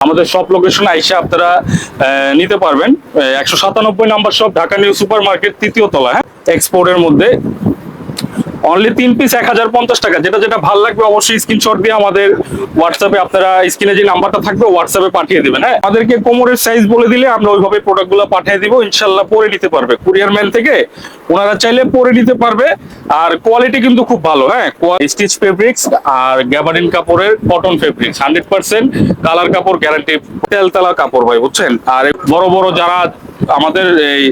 আমাদের সব লোকেশন আইসা আপনারা নিতে পারবেন। একশো সাতানব্বই নাম্বার সব ঢাকা নিউ সুপার মার্কেট তৃতীয় তলা হ্যাঁ? এক্সপোর্টের মধ্যে। অনলি তিন পিস এক হাজার পঞ্চাশ টাকা। যেটা যেটা ভালো লাগবে অবশ্যই স্ক্রিনশট দিয়ে আমাদের হোয়াটসঅ্যাপে আপনারা স্ক্রিনে যে নাম্বারটা থাকবে হোয়াটসঅ্যাপে পাঠিয়ে দেবেন হ্যাঁ? আমাদেরকে কোমরের সাইজ বলে দিলে আমরা ওইভাবে প্রোডাক্টগুলো পাঠিয়ে দিব, ইনশাল্লাহ পরে নিতে পারবে। কুরিয়ার ম্যান থেকে ওনারা চাইলে পরে নিতে পারবে, আর কোয়ালিটি কিন্তু খুব ভালো হ্যাঁ? স্টিচ ফেব্রিক্স আর গ্যাবারিন কাপড়ের cotton fabrics hundred percent colour কাপড় গ্যারান্টি তেলতলা কাপড় ভাই, বুঝছেন? আর বড় বড় যারা আমাদের এই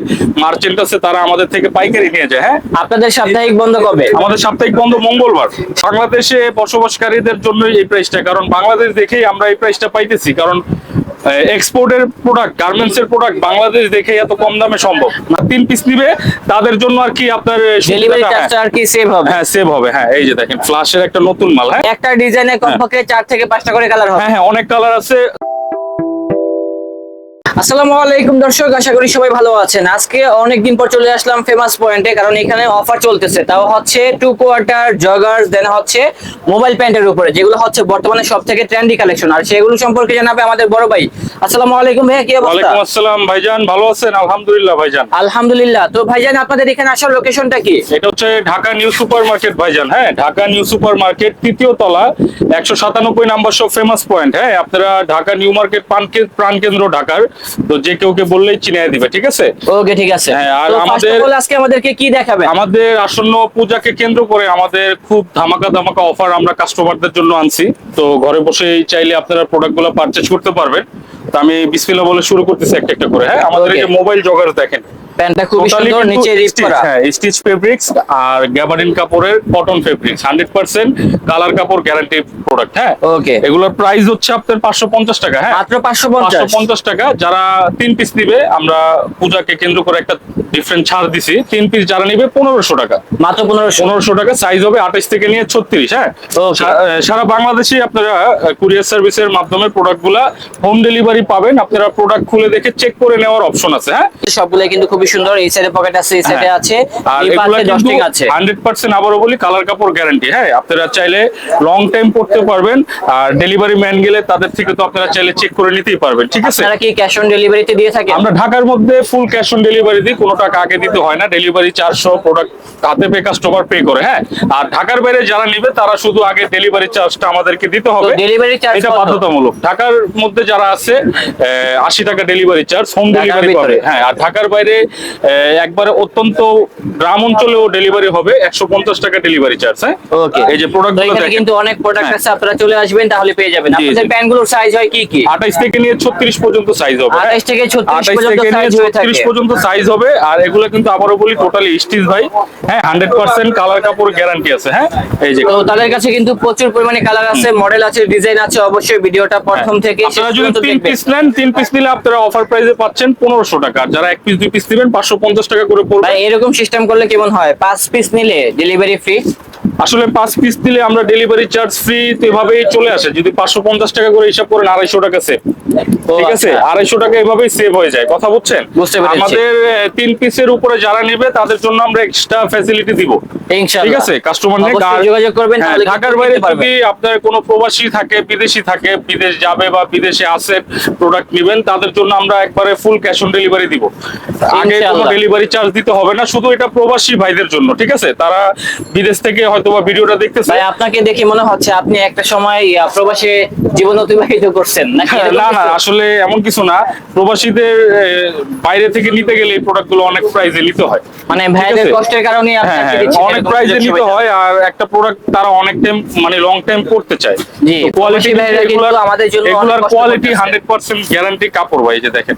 মার্চেন্ট আছে তারা আমাদের থেকে পাইকারি নিয়ে যায় হ্যাঁ? আপনাদের সাপ্তাহিক বন্ধ কবে? আমাদের সাপ্তাহিক বন্ধ মঙ্গলবার। বাংলাদেশে বসবাসকারীদের জন্য এই প্রাইসটা কারণ বাংলাদেশ দেখেই আমরা এই প্রাইসটা পাইতেছি কারণ এক্সপোর্টের প্রোডাক্ট গার্মেন্টস এর প্রোডাক্ট বাংলাদেশ দেখে এত কম দামে সম্ভব। না তিন পিস নিবে তাদের জন্য আর কি আপনার ডেলিভারি চার্জটা আর কি সেভ হবে? হ্যাঁ সেভ হবে হ্যাঁ এই যে দেখেন ফ্লাশের একটা নতুন মাল হ্যাঁ। একটা ডিজাইনে কমপক্ষে চার থেকে পাঁচটা করে কালার হবে। হ্যাঁ হ্যাঁ অনেক কালার আছে। আসসালামু আলাইকুম দর্শক আশা করি সবাই ভালো আছেন। আজকে অনেকদিন পর চলে আসলাম ফেমাস পয়েন্টে কারণ এখানে অফার চলতেছে। তাও হচ্ছে টু কোয়ার্টার জগার্স দেন হচ্ছে মোবাইল প্যান্টের উপরে যেগুলো হচ্ছে বর্তমানে সব থেকে ট্রেন্ডি কালেকশন আর সেগুলো সম্পর্কে জানাবে আমাদের বড় ভাই। আসসালামু আলাইকুম ভাইয়া কি অবস্থা? ওয়ালাইকুম আসসালাম ভাইজান ভালো আছেন? আলহামদুলিল্লাহ ভাইজান। আলহামদুলিল্লাহ। তো ভাইজান আপনাদের এখানে আসার লোকেশনটা কি? এটা হচ্ছে ঢাকা নিউ সুপার মার্কেট ভাইজান। হ্যাঁ ঢাকা নিউ সুপার মার্কেট তৃতীয় তলা একশো সাতানব্বই নাম্বার সব ফেমাস পয়েন্ট হ্যাঁ আপনারা ঢাকা নিউ মার্কেট প্রাণ কেন্দ্র ঢাকার। তো যে কেউ কে বললেই চিনিয়ে দিবে ঠিক আছে? ওকে ঠিক আছে। হ্যাঁ, আর আমাদের- আজকে আমাদেরকে কি দেখাবে আমাদের আসন্ন পূজাকে কেন্দ্র করে আমাদের খুব ধামাকা ধামাকা অফার আমরা কাস্টমারদের জন্য আনছি। তো ঘরে বসেই চাইলে আপনারা প্রোডাক্টগুলো পারচেজ করতে পারবেন। তো আমি বিসমিল্লাহ বলে শুরু করতেছি একটা একটা করে হ্যাঁ? আমাদের এই. মোবাইল জগার দেখেন। প্যান্টটা Totally সুন্দর নিচে রিপ করা। হ্যাঁ স্টিচ ফেব্রিক্স আর গ্যাবারিন কাপড়ের cotton fabrics hundred percent colour কাপড় গ্যারান্টি প্রোডাক্ট হ্যাঁ? ওকে এগুলোর প্রাইস হচ্ছে পাঁচশো পঞ্চাশ টাকা হ্যাঁ? মাত্র পাঁচশো পাঁচশো পঞ্চাশ পঞ্চাশ টাকা। যারা তিন পিস নিবে আমরা পূজাকে কেন্দ্র করে একটা ডিফারেন্ট ছাড় দিছি। তিন পিস যারা নিবে পনেরোশো টাকা। মাত্র পনেরোশো। পনেরোশো টাকা সাইজ হবে আঠাশ থেকে নিয়ে ছত্রিশ হ্যাঁ? সারা বাংলাদেশে আপনারা কুরিয়ার সার্ভিসের মাধ্যমে প্রোডাক্টগুলা হোম ডেলিভারি পাবেন। আপনারা প্রোডাক্ট খুলে দেখে চেক করে নেওয়ার অপশন আছে হ্যাঁ? সবগুলো কিন্তু খুবই সুন্দর এই সাইডে পকেট আছে এই সাইডে আছে। এই পাশে ডস্টিং আছে। হান্ড্রেড পার্সেন্ট আবারও বলি কালার কাপড় গ্যারান্টি হ্যাঁ? আপনারা চাইলে লং টাইম পড়তে পারবেন আর ডেলিভারি ম্যান গেলে তাদের থেকে তো আপনারা চাইলে চেক করে নিতেই পারবেন ঠিক আছে? আপনারা কি ক্যাশ অন ডেলিভারিতে দিয়ে থাকেন? আমরা ঢাকার মধ্যে ফুল ক্যাশ অন ডেলিভারি দিই কোনো টাকা আগে দিতে হয় না। ডেলিভারি চারশো প্রোডাক্ট হাতে পে কাস্টমার পে করে হ্যাঁ? আর ঢাকার বাইরে যারা নিবে তারা শুধু আগে ডেলিভারি চার্জটা আমাদেরকে দিতে হবে। ডেলিভারি চার্জ এটা বাধ্যতামূলক। ঢাকার মধ্যে যারা আছে আশি টাকা ডেলিভারি চার্জ হোম ডেলিভারি? পাবে। হ্যাঁ আর ঢাকার বাইরে একবারে অত্যন্ত গ্রাম অঞ্চলেও ডেলিভারি হবে। একশো পঞ্চাশ টাকা ডেলিভারি চার্জ হ্যাঁ? ওকে এই যে প্রোডাক্ট কিন্তু অনেক প্রোডাক্ট হ্যাঁ। আছে আপনারা চলে আসবেন তাহলে পেয়ে যাবেন। আপনাদের সাইজ হয় কি কি? আঠাইশ থেকে নিয়ে ছত্রিশ পর্যন্ত সাইজ হবে। হ্যাঁ? 28 থেকে 36 পর্যন্ত থেকে হয়ে থাকে। 36 পর্যন্ত সাইজ হবে আর এগুলো কিন্তু বলি টোটালি স্টিচ ভাই। হ্যাঁ হান্ড্রেড পার্সেন্ট কালার কাপড় গ্যারান্টি আছে হ্যাঁ? এই যে তো তাদের কাছে কিন্তু প্রচুর পরিমাণে কালার আছে মডেল আছে ডিজাইন আছে অবশ্যই ভিডিওটা প্রথম থেকে হ্যাঁ। আপনারা যদি তিন পিস নেন তিন পিস নিলে আপনারা অফার প্রাইসে পাচ্ছেন পনেরোশো টাকা। যারা এক পিস দুই পিস নেবেন পাঁচশো পঞ্চাশ টাকা করে পড়বে। এরকম সিস্টেম করলে কেমন হয়? পাঁচ পিস নিলে ডেলিভারি ফ্রি আসলে পাঁচ পিস দিলে আমরা ডেলিভারি চার্জ ফ্রি তো এভাবেই চলে আসে। যদি পাঁচশো পঞ্চাশ টাকা করে হিসাব করেন আড়াইশো টাকা সেভ ঠিক আছে? আচ্ছা। আড়াইশো টাকা এভাবেই সেভ হয়ে যায়। কথা বুঝছেন? আমাদের তিন পিসের উপরে যারা নেবে তাদের জন্য আমরা এক্সট্রা ফ্যাসিলিটি দিব। ঠিক আছে? কাস্টমার যোগাযোগ করবেন হ্যাঁ, ঢাকার বাইরে। যদি আপনার কোনো প্রবাসী থাকে বিদেশি থাকে বিদেশ যাবে বা বিদেশে আসে প্রোডাক্ট নেবেন তাদের জন্য আমরা একবারে ফুল ক্যাশ অন ডেলিভারি দিব। আগে কোনো ডেলিভারি চার্জ দিতে হবে না শুধু এটা প্রবাসী ভাইদের জন্য ঠিক আছে? তারা বিদেশ থেকে হয়তো বা ভিডিওটা দেখতেছে। ভাই আপনাকে দেখে মনে হচ্ছে আপনি একটা সময় প্রবাসে জীবন অতিবাহিত করছেন হ্যাঁ, না না আসলে এমন কিছু না। প্রবাসীদের বাইরে থেকে নিতে গেলে এই প্রোডাক্টগুলো অনেক প্রাইজে নিতে হয় মানে ভাইদের কষ্টের কারণে হ্যাঁ হ্যাঁ অনেক প্রাইজে নিতে হয় আর একটা প্রোডাক্ট তারা অনেক টাইম মানে লং টাইম করতে চায়। কোয়ালিটি আমাদের জন্য এগুলার কোয়ালিটি করতেছে। হান্ড্রেড পার্সেন্ট গ্যারান্টি কাপড় ভাই যে দেখেন।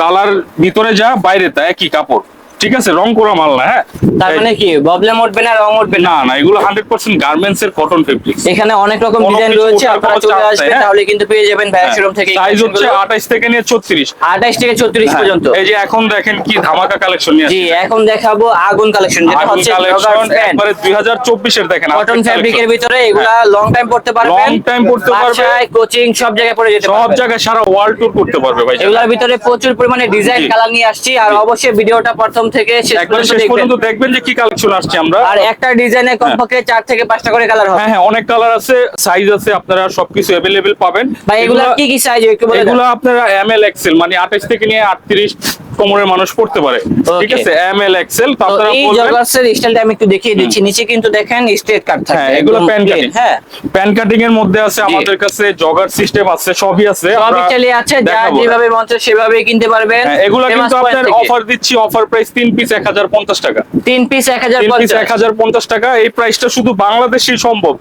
কালার ভিতরে যা বাইরে তা একই কাপড়। ঠিক আছে রং করা মাল না হ্যাঁ? তার মানে কি প্রবলেম উঠবে না রং উঠবে না? না এগুলো হান্ড্রেড পার্সেন্ট গার্মেন্টস এর কটন ফেব্রিক্স এখানে অনেক রকম ডিজাইন রয়েছে আপনারা চলে আসবেন হ্যাঁ। তাহলে কিন্তু পেয়ে যাবেন ভাইয়ের শোরুম থেকে সাইজ হচ্ছে আঠাইশ থেকে নিয়ে ছত্রিশ। আঠাশ থেকে ছত্রিশ পর্যন্ত। এই যে এখন দেখেন কি ধামাকা কালেকশন নিয়ে জি এখন দেখাবো আগুন কালেকশন যেটা হচ্ছে কালেকশন একবারে 2024 এর দেখেন কটন ফ্যাব্রিকের ভিতরে এগুলা লং টাইম পড়তে পারবেন। Long time পড়তে পারবে। কোচিং সব জায়গায় পড়ে যেতে সব জায়গায় সারা ওয়ার্ল্ড ট্যুর করতে পারবে ভাই। এগুলোর ভিতরে প্রচুর পরিমাণে ডিজাইন কালার নিয়ে আসছি আর অবশ্যই ভিডিওটা প্রথম থেকে শেষ পর্যন্ত দেখবেন। যে কি কালেকশন আসছে আমরা। আর একটা ডিজাইনে কমপক্ষে চার থেকে পাঁচটা করে কালার হবে। হ্যাঁ হ্যাঁ অনেক কালার আছে সাইজ আছে আপনারা সবকিছু অ্যাভেলেবেল পাবেন। ভাই এগুলা কি কি সাইজ একটু বলে এগুলো আপনারা এম এল এক্সেল মানে আঠাশ থেকে নিয়ে আটত্রিশ কোমরের মানুষ পড়তে পারে। ঠিক আছে? এম এল এক্সেল তো আপনারা এই জগার্সের স্টাইলটা আমি একটু দেখিয়ে দিচ্ছি। নিচে কিন্তু দেখেন স্ট্রেট কাট থাকে। হ্যাঁ এগুলো প্যান কাটিং হ্যাঁ। প্যান কাটিং এর মধ্যে আছে আমাদের কাছে জগার সিস্টেম আছে সবই আছে। সবই চালিয়ে আছে দেখাবো। যেভাবে মন চায় সেভাবে কিনতে পারবেন। এগুলো কিন্তু থেকে। অফার দিচ্ছি অফার প্রাইস তিন পিস এক হাজার পঞ্চাশ টাকা। তিন পিস এক হাজার তিন পিস পঞ্চাশ। এক হাজার পঞ্চাশ টাকা। এই প্রাইসটা শুধু বাংলাদেশেই সম্ভব।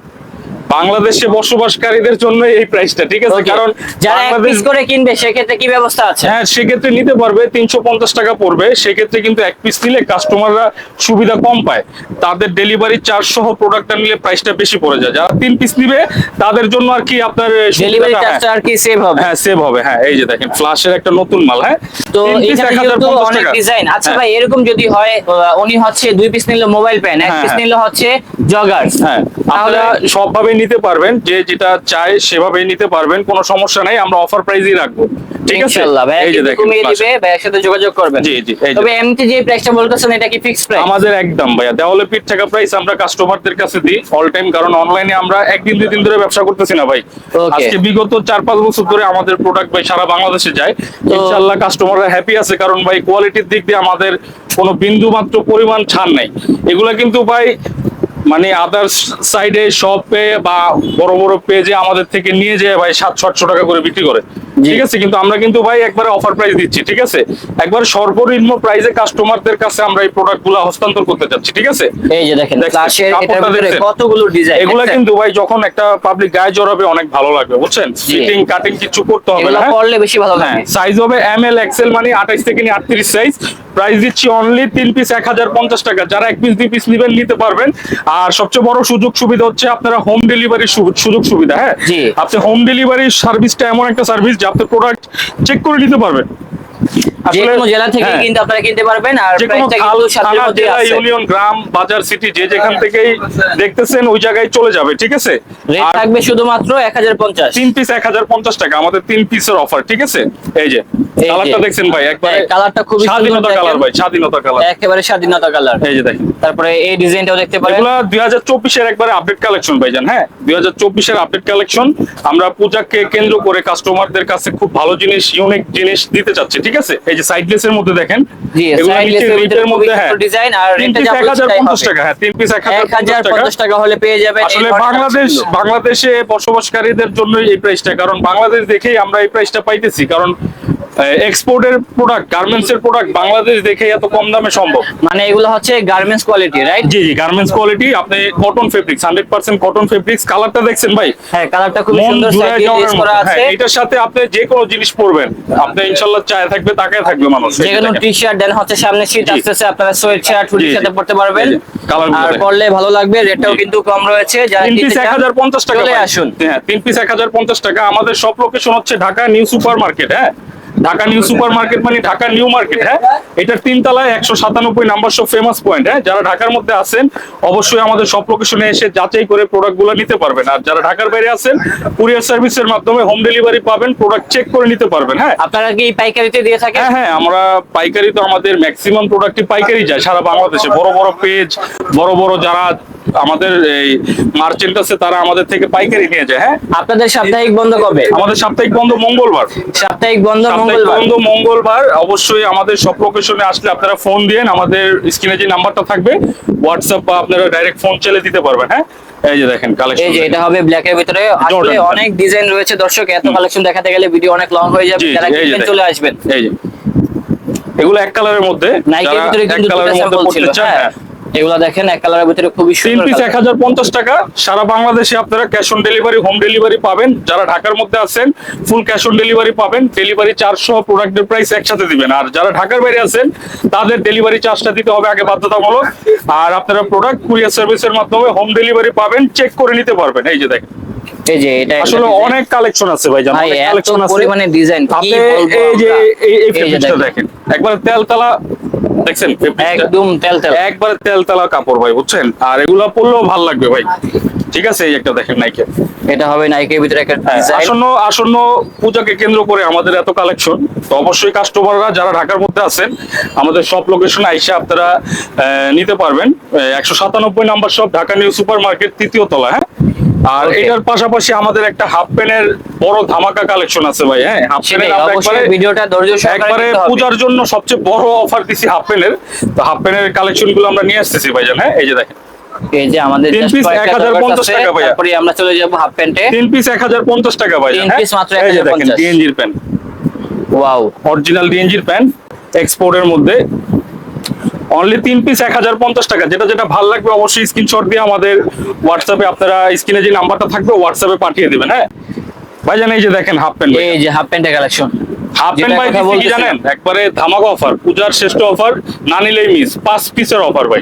বাংলাদেশে বসবাসকারীদের জন্য এই প্রাইসটা ঠিক আছে? কারণ যারা এক পিস করে কিনবে সেক্ষেত্রে কি ব্যবস্থা আছে? হ্যাঁ সেক্ষেত্রে নিতে পারবে তিনশো পঞ্চাশ টাকা পড়বে। সেক্ষেত্রে কিন্তু এক পিস নিলে কাস্টমাররা সুবিধা কম পায়। তাদের ডেলিভারি চার্জ সহ প্রোডাক্টটা নিলে প্রাইসটা বেশি পড়ে যায়। যারা তিন পিস নিবে তাদের জন্য আর কি আপনার ডেলিভারি চার্জটা আর কি সেভ হবে। হ্যাঁ সেভ হবে হ্যাঁ এই যে দেখেন ফ্লাশের একটা নতুন মাল হ্যাঁ? তো এখানে কিন্তু অনেক ডিজাইন আচ্ছা হ্যাঁ, ভাই এরকম যদি হয় উনি হচ্ছে দুই পিস নিলে মোবাইল প্যান এক হ্যাঁ, পিস হ্যাঁ। নিলে হচ্ছে জগার্স হ্যাঁ। আপনারা সবভাবে নিতে পারবেন যে যেটা চায় সেভাবেই নিতে পারবেন কোনো সমস্যা নাই আমরা অফার প্রাইসই রাখব। ঠিক আছে? ইনশাআল্লাহ ভাই এই যে কিন্তু দেখেন কমিয়ে দিবে ভাইয়ের সাথে যোগাযোগ করবেন। জি, জি, তবে এমনিতে যে প্রাইসটা বলতেছেন এটা কি ফিক্স প্রাইস আমাদের একদম ভাইয়া। দেওয়ালে থাকা প্রাইস আমরা কাস্টমারদের কাছে দিই অল টাইম কারণ অনলাইনে আমরা একদিন দুই দিন ধরে ব্যবসা করতেছি না ভাই. আজকে বিগত চার পাঁচ বছর ধরে আমাদের প্রোডাক্ট ভাই সারা বাংলাদেশে যায়। ইনশাল্লাহ কাস্টমাররা হ্যাপি আছে কারণ ভাই কোয়ালিটির দিক দিয়ে আমাদের কোনো বিন্দু মাত্র পরিমাণ ছাড় নাই। এগুলা কিন্তু ভাই মানে আদার সাইডে শপে বা বড় বড় পেজে আমাদের থেকে নিয়ে যায় ভাই সাতশো আটশো টাকা করে বিক্রি করে। ঠিক আছে কিন্তু আমরা কিন্তু ভাই একবারে অফার প্রাইস দিচ্ছি ঠিক আছে? একবার সর্বনিম্ন প্রাইসে কাস্টমারদের কাছে আমরা এই প্রোডাক্টগুলো হস্তান্তর করতে চাচ্ছি ঠিক আছে? এই যে দেখেন ফ্ল্যাশের এটার ভিতরে কতগুলো ডিজাইন এগুলা কিন্তু ভাই যখন একটা পাবলিক গায়ে জড়াবে অনেক ভালো লাগবে বুঝছেন? ফিটিং কাটিং কিছু করতে হবে না হ্যাঁ? পড়লে বেশি ভালো হ্যাঁ লাগে। সাইজ হবে এম এল এক্সেল মানে আঠাইশ থেকে নিয়ে আটত্রিশ সাইজ প্রাইস দিচ্ছি অনলি তিন পিস এক হাজার পঞ্চাশ টাকা। যারা এক পিস দুই পিস নিবেন নিতে পারবেন। আর সবচেয়ে বড় সুযোগ সুবিধা হচ্ছে আপনারা হোম ডেলিভারির সুযোগ সুবিধা হ্যাঁ। আপনি হোম ডেলিভারির সার্ভিসটা এমন একটা সার্ভিস যে আপনার প্রোডাক্ট চেক করে নিতে পারবেন। যে কোনো জেলা থেকে হ্যাঁ, কিন্তু আপনারা কিনতে পারবেন আর প্রাইসটা কিন্তু সাধ্যের মধ্যে আছে। ইউনিয়ন গ্রাম বাজার সিটি যে যেখান থেকেই দেখতেছেন ওই জায়গায় চলে যাবে ঠিক আছে? রেট থাকবে শুধুমাত্র এক হাজার পঞ্চাশ। তিন পিস এক হাজার পঞ্চাশ টাকা আমাদের তিন পিসের অফার ঠিক আছে? এই যে কালারটা দেখছেন ভাই একবারে হ্যাঁ, কালারটা খুবই স্বাধীনতা কালার ভাই স্বাধীনতা কালার একেবারে স্বাধীনতা কালার এই যে দেখেন। তারপরে এই ডিজাইনটাও দেখতে পারেন। এগুলা দুই হাজার চব্বিশের একবারে আপডেট কালেকশন ভাইজান হ্যাঁ? আপডেট কালেকশন আমরা পূজাকে কেন্দ্র করে কাস্টমারদের কাছে খুব ভালো জিনিস ইউনিক জিনিস দিতে চাচ্ছি ঠিক আছে? এই যে সাইডলেস এর মধ্যে দেখেন জি, sideless এর মধ্যে খুবই হ্যাঁ আর রেটটা যা এক হাজার বলছি তাই পঞ্চাশ হবে। টাকা হ্যাঁ তিন পিস এক হাজার এক হাজার পঞ্চাশ টাকা। হলে পেয়ে যাবেন আসলে বাংলাদেশ বাংলাদেশে বসবাসকারীদের জন্য এই প্রাইসটা কারণ বাংলাদেশ দেখেই আমরা এই প্রাইসটা পাইতেছি কারণ এক্সপোর্টের প্রোডাক্ট গার্মেন্টস এর প্রোডাক্ট বাংলাদেশ দেখেই এত কম দামে সম্ভব? মানে এগুলো হচ্ছে গার্মেন্টস কোয়ালিটি রাইট জি জি গার্মেন্টস কোয়ালিটি আপনি cotton fabrics hundred percent cotton fabrics কালারটা দেখছেন ভাই? হ্যাঁ কালারটা খুব সুন্দর মতো। করা আছে। হ্যাঁ, এটার সাথে আপনি যে কোনো জিনিস পরবেন। আপনি ইনশাল্লাহ চায় থাকবে তাকায় থাকবে মানুষ। যে যে কোনো টি শার্ট দেন হচ্ছে সামনে শীত। আসতেছে আপনারা সোয়েট শার্ট হুডির সাথে জি। পড়তে পারবেন আর। পরলে ভালো লাগবে রেটটাও কিন্তু কম রয়েছে যারা তিন পিস এক চান, হাজার পঞ্চাশ টাকা চলে আসুন। হ্যাঁ তিন পিস এক হাজার পঞ্চাশ টাকা। আমাদের সব লোকেশন হচ্ছে ঢাকা নিউ সুপার মার্কেট হ্যাঁ? ঢাকা নিউ সুপার মার্কেট মানে ঢাকা নিউ মার্কেট হ্যাঁ? এটার তিন তলায় একশো সাতানব্বই নাম্বার সব ফেমাস পয়েন্ট হ্যাঁ? যারা ঢাকার মধ্যে আছেন অবশ্যই আমাদের সব লোকেশনে এসে যাচাই করে প্রোডাক্টগুলো নিতে পারবেন। আর যারা ঢাকার বাইরে আছেন কুরিয়ার সার্ভিসের মাধ্যমে হোম ডেলিভারি পাবেন প্রোডাক্ট চেক করে নিতে পারবেন হ্যাঁ? আপনারা কি পাইকারিতে দিয়ে থাকেন? হ্যাঁ হ্যাঁ আমরা পাইকারি তো আমাদের ম্যাক্সিমাম প্রোডাক্টই পাইকারি যায় সারা বাংলাদেশে। বড় বড় পেজ বড় বড় যারা আমাদের এই মার্চেন্ট আছে তারা আমাদের থেকে পাইকারি নিয়ে যায় হ্যাঁ? আপনাদের সাপ্তাহিক বন্ধ কবে? আমাদের সাপ্তাহিক বন্ধ মঙ্গলবার। সাপ্তাহিক বন্ধ মঙ্গলবার? বন্ধ মঙ্গলবার অবশ্যই আমাদের সব লোকেশনে আসলে আপনারা ফোন দিয়েন আমাদের স্ক্রিনে যে নাম্বারটা থাকবে হোয়াটসঅ্যাপ বা আপনারা ডাইরেক্ট ফোন চলে দিতে পারবেন হ্যাঁ? এই যে দেখেন কালেকশন এই যে এটা হবে ব্ল্যাক এর ভিতরে। আসলে অনেক ডিজাইন রয়েছে দর্শক এত কালেকশন দেখাতে গেলে ভিডিও অনেক লং হয়ে যাবে যারা দেখেন। চলে আসবেন। এই যে। এগুলো এক কালারের মধ্যে নাইকের ভিতরে কিন্তু দুটো স্যাম্পল ছিল হ্যাঁ। এগুলা দেখেন এক কালারের ভিতরে খুবই তিন সুন্দর পিস। এক হাজার পঞ্চাশ টাকা। সারা বাংলাদেশে আপনারা cash on delivery home delivery পাবেন। যারা ঢাকার মধ্যে আছেন ফুল ক্যাশ অন ডেলিভারি পাবেন। ডেলিভারি সহ প্রোডাক্টের প্রাইস একসাথে দিবেন। আর যারা ঢাকার বাইরে আছেন তাদের ডেলিভারি চার্জটা দিতে হবে আগে বাধ্যতামূলক। আর আপনারা প্রোডাক্ট কুরিয়ার সার্ভিসের মাধ্যমে হোম ডেলিভারি পাবেন। চেক করে নিতে পারবেন। এই যে দেখেন। এই যে এটা আসলে অনেক কালেকশন আছে ভাই জান কালেকশন আছে। পরিমাণে ডিজাইন কি আপনি বলব এই যে এই দেখেন। দেখেন। একবার তেলতলা দেখছেন? একদম তেল তেল। একবারে তেলতলা কাপড় ভাই বুঝছেন? আর এগুলা পরলেও ভালো লাগবে ভাই। ঠিক আছে এই একটা দেখেন নাইকে এটা হবে নাইকের ভিতরে একটা হ্যাঁ, আসন্ন আসন্ন পূজাকে কেন্দ্র করে আমাদের এত কালেকশন তো অবশ্যই কাস্টমাররা যারা ঢাকার মধ্যে আছেন আমাদের সব লোকেশনে আইসে আপনারা নিতে পারবেন। একশো সাতানব্বই নাম্বার সব ঢাকা নিউ সুপার মার্কেট তৃতীয় তলা হ্যাঁ? আর এটার পাশাপাশি আমাদের একটা হাফ প্যানের বড় ধামাকা কালেকশন আছে ভাই হ্যাঁ? হাফ প্যানের অবশ্যই ভিডিওটা ধৈর্য সহকারে একবারে পূজার জন্য সবচেয়ে বড় অফার দিছি হাফ প্যানের তো হাফ প্যানের কালেকশনগুলো আমরা নিয়ে আসতেছি ভাইজান হ্যাঁ? এই যে দেখেন। এই যে আমাদের 1050। তারপরে আমরা চলে যাব হাফ প্যান্টে তিন পিস এক হাজার পঞ্চাশ টাকা ভাই তিন piece মাত্র এই যে দেখেন 1050 ডিএনজির প্যান্ট ওয়াও অরিজিনাল ডিএনজির প্যান্ট এক্সপোর্টের মধ্যে। অনলি তিন পিস এক হাজার পঞ্চাশ টাকা। যেটা যেটা ভালো লাগবে অবশ্যই স্ক্রিনশট দিয়ে আমাদের হোয়াটসঅ্যাপে আপনারা স্ক্রিনে যে নাম্বারটা থাকবে হোয়াটসঅ্যাপে পাঠিয়ে দিবেন হ্যাঁ? ভাইজান এই যে দেখেন হাফ প্যান্ট এই যে হাফ প্যান্টের কালেকশন হাফ প্যান্ট ভাই কি জানেন? একবারে ধামাকা অফার পূজার শ্রেষ্ঠ অফার না নিলেই মিস পাঁচ পিসের অফার ভাই।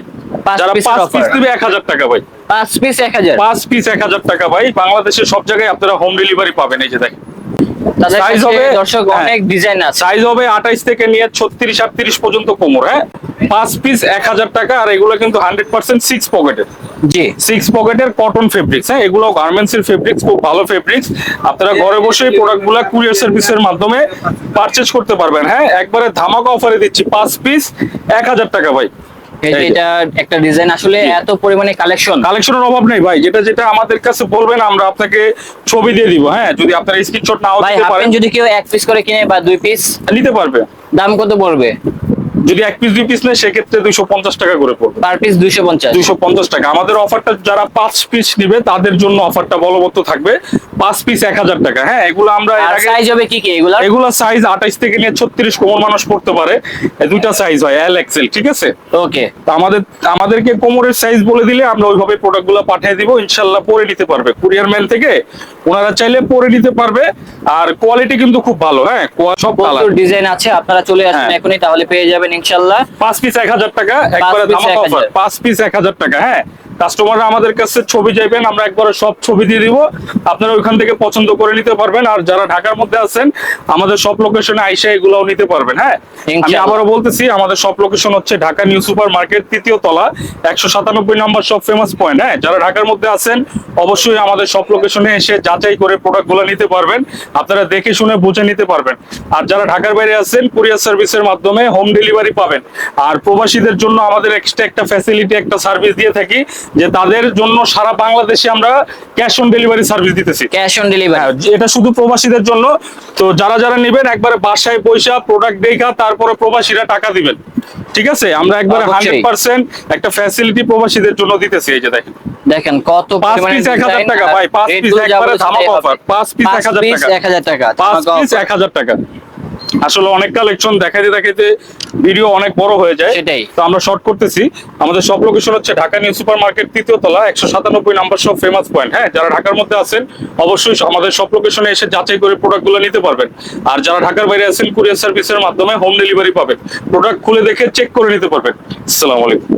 যারা পাঁচ পিস দিবে এক হাজার টাকা ভাই। পাঁচ পিস এক হাজার। পাঁচ পিস এক হাজার টাকা ভাই। বাংলাদেশের সব জায়গায় আপনারা হোম ডেলিভারি পাবেন এই যে দেখেন। Size হবে- দর্শক হ্যাঁ। অনেক ডিজাইন আছে। সাইজ হবে আঠাইশ থেকে নিয়ে ছত্রিশ আটত্রিশ পর্যন্ত কোমর হ্যাঁ? পাঁচ পিস এক হাজার টাকা আর এগুলো কিন্তু হান্ড্রেড পার্সেন্ট সিক্স পকেটের জি। সিক্স পকেটের কটন ফেব্রিক্স হ্যাঁ? এগুলো গার্মেন্টস এর ফেব্রিক্স খুব ভালো ফেব্রিক্স আপনারা ঘরে বসে প্রোডাক্টগুলা কুরিয়ার সার্ভিসের মাধ্যমে পারচেজ করতে পারবেন হ্যাঁ? একবারে ধামাকা অফারে দিচ্ছি পাঁচ পিস এক হাজার টাকা ভাই। এটা একটা ডিজাইন আসলে এত পরিমাণে কালেকশন কালেকশনের অভাব নেই ভাই যেটা যেটা আমাদের কাছে বলবেন আমরা আপনাকে ছবি দিয়ে দিব হ্যাঁ? যদি আপনার স্ক্রিনশট নাও দিতে পারেন। যদি কেউ এক পিস করে কিনে বা দুই পিস নিতে পারবে। দাম কত পড়বে? যদি এক পিস দুই পিস নেয় সেক্ষেত্রে দুইশো পঞ্চাশ টাকা করে পড়বে। পার পিস দুইশো পঞ্চাশ। দুইশো পঞ্চাশ টাকা। আমাদের অফারটা যারা পাঁচ পিস নিবে তাদের জন্য অফারটা বলবৎ থাকবে। পাঁচ পিস এক হাজার টাকা। হ্যাঁ এগুলো আমরা সাইজ হবে কি কি? এগুলা? এগুলো সাইজ আঠাইশ থেকে নিয়ে ছত্রিশ কোমর মানুষ পড়তে পারে। দুইটা সাইজ হয় এল এক্সেল ঠিক আছে? ওকে তো আমাদের আমাদেরকে কোমরের সাইজ বলে দিলে আমরা ওইভাবে প্রোডাক্টগুলো পাঠিয়ে দিব। ইনশাল্লাহ পরে নিতে পারবে। কুরিয়ার ম্যান থেকে ওনারা চাইলে পরে নিতে পারবে। আর কোয়ালিটি কিন্তু খুব ভালো হ্যাঁ? কোয়া- সব ডিজাইন আছে। আপনারা চলে আসুন হ্যাঁ। এখনই তাহলে পেয়ে যাবেন ইনশাল্লাহ। পাঁচ পিস এক হাজার টাকা একবারে ধামাকা অফার পাঁচ পিস এক হাজার টাকা হ্যাঁ। কাস্টমাররা আমাদের কাছে ছবি চাইবেন আমরা একবারে সব ছবি দিয়ে দিব। আপনারা ওইখান থেকে পছন্দ করে নিতে পারবেন আর যারা ঢাকার মধ্যে আছেন আমাদের সব লোকেশনে আইসা এগুলোও নিতে পারবেন হ্যাঁ? আমি। আবারও বলতেছি আমাদের সব লোকেশন হচ্ছে ঢাকা নিউ সুপার মার্কেট তৃতীয় তলা একশো সাতানব্বই নম্বর সব ফেমাস পয়েন্ট হ্যাঁ? যারা ঢাকার মধ্যে আছেন অবশ্যই আমাদের সব লোকেশনে এসে যাচাই করে প্রোডাক্টগুলো নিতে পারবেন আপনারা দেখে শুনে বুঝে নিতে পারবেন। আর যারা ঢাকার বাইরে আছেন কুরিয়ার সার্ভিসের মাধ্যমে হোম ডেলিভারি পাবেন। আর প্রবাসীদের জন্য আমাদের এক্সট্রা একটা ফ্যাসিলিটি একটা সার্ভিস দিয়ে থাকি যে তাদের জন্য সারা বাংলাদেশে আমরা ক্যাশ অন ডেলিভারি সার্ভিস দিতেছি। Cash on delivery. হ্যাঁ, এটা শুধু প্রবাসীদের জন্য। তো যারা যারা নেবেন একবারে বাসায় পয়সা প্রোডাক্ট দেখা তারপরে প্রবাসীরা টাকা দিবেন। ঠিক আছে? আমরা একবারে। হান্ড্রেড পার্সেন্ট একটা ফ্যাসিলিটি প্রবাসীদের জন্য দিতেছি এই যে দেখেন। দেখেন কত পাঁচ পিস এক হাজার টাকা ভাই পাঁচ পিস একবারে ধামাকা অফার পাঁচ পিস এক হাজার টাকা। পাঁচ পিস এক হাজার টাকা। আসলে অনেক কালেকশন দেখাইতে দেখাইতে ভিডিও অনেক বড় হয়ে যায়। সেটাই। তো আমরা শর্ট করতেছি। আমাদের সব লোকেশন হচ্ছে ঢাকা নিউ সুপার মার্কেট তৃতীয় তলা একশো সাতানব্বই নাম্বার সব ফেমাস পয়েন্ট হ্যাঁ যারা ঢাকার মধ্যে আছেন অবশ্যই আমাদের সব লোকেশনে এসে যাচাই করে প্রোডাক্টগুলো নিতে পারবেন। আর যারা ঢাকার বাইরে আছেন কুরিয়ার সার্ভিসের মাধ্যমে হোম ডেলিভারি পাবেন। প্রোডাক্ট খুলে দেখে চেক করে নিতে পারবেন। আসসালামু আলাইকুম।